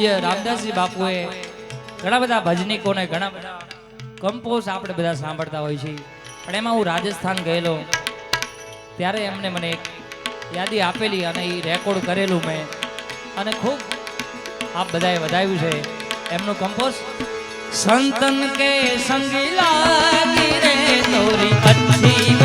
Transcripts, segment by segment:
પૂજ્ય રામદાસજી બાપુએ ઘણા બધા ભજનીકોને, ઘણા બધા કંપોઝ આપણે બધા સાંભળતા હોય છે પણ એમાં હું રાજસ્થાન ગયેલો, ત્યારે એમને મને એક યાદી આપેલી અને એ રેકોર્ડ કરેલું મેં. અને ખૂબ આપ બધાએ વધાવ્યું છે એમનું કંપોઝ સંતન કે સંગીલા રે, તોરી અચ્છી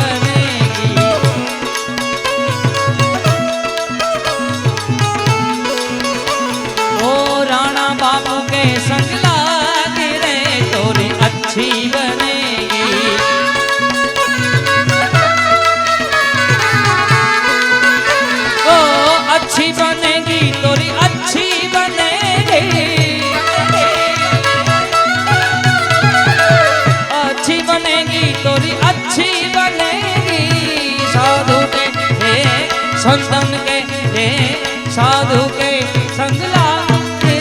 સંતન કે હે સાધુ કે સંગલા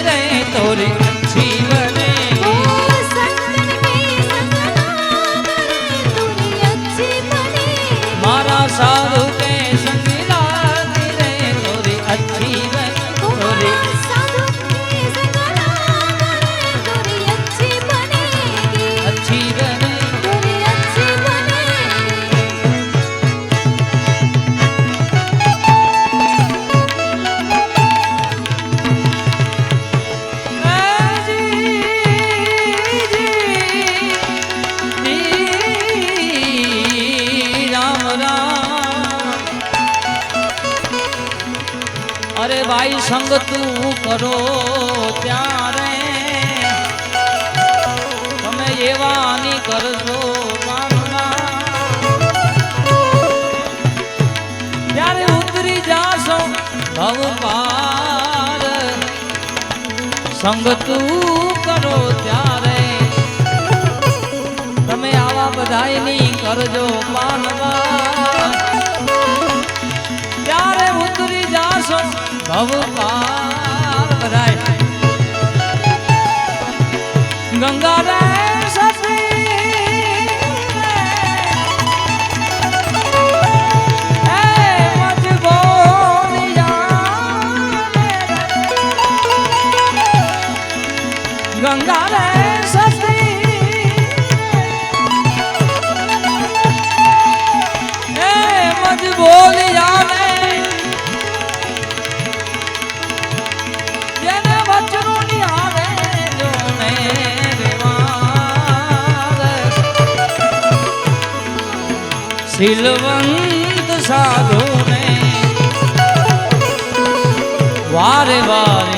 રે તોરે. સંગ તું કરો ત્યારે. તમે એવાની કરજો ત્યારે ઉતરી જાશો ભવ પાર સંગ તું કરો ત્યારે. તમે આવા બધાયની કરજો માનવા ત્યારે ઉતરી જાશો ભવ પાર બધાય ગંગા રે સતી શીલવંત સાધુને વારે વારે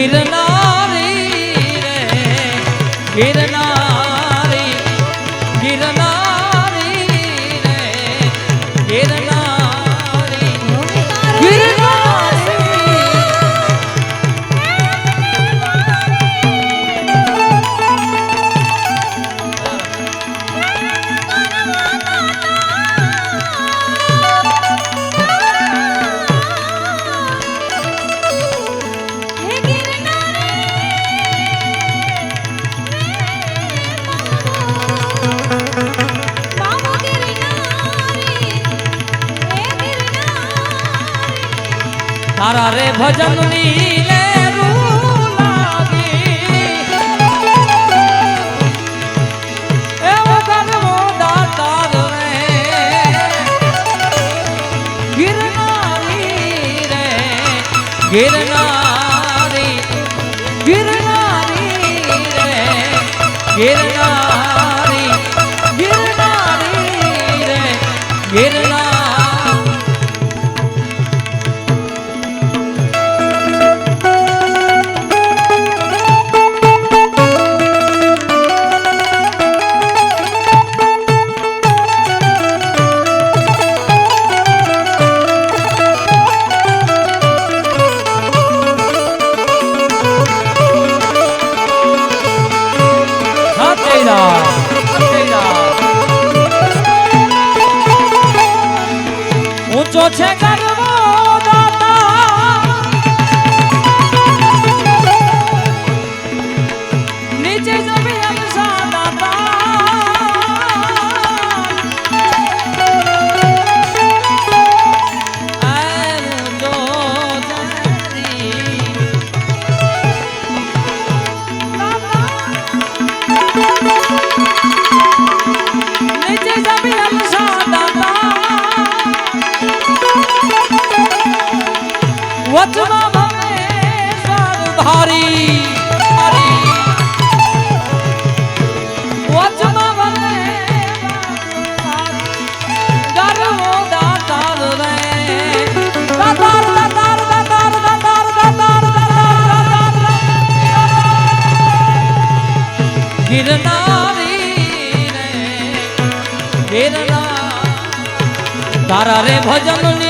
ગિરનારી રે ગિરનારી ભજન લીલે ગિરનારી ગિરનારી રે. ગિરનારી পৌঁছে গেল વચમાં ભમે સ્વાભારી વચમાં ભમે ગરવો દાતાર તારા રે ભજનની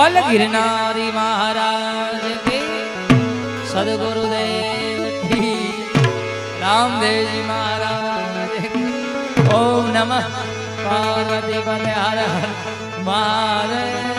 બોલ ગિરનારી મહારાજ સદગુરુદેવ રામદેવજી મહારાજ ઓમ નમઃ પાર્વતી હર હર મહારાજ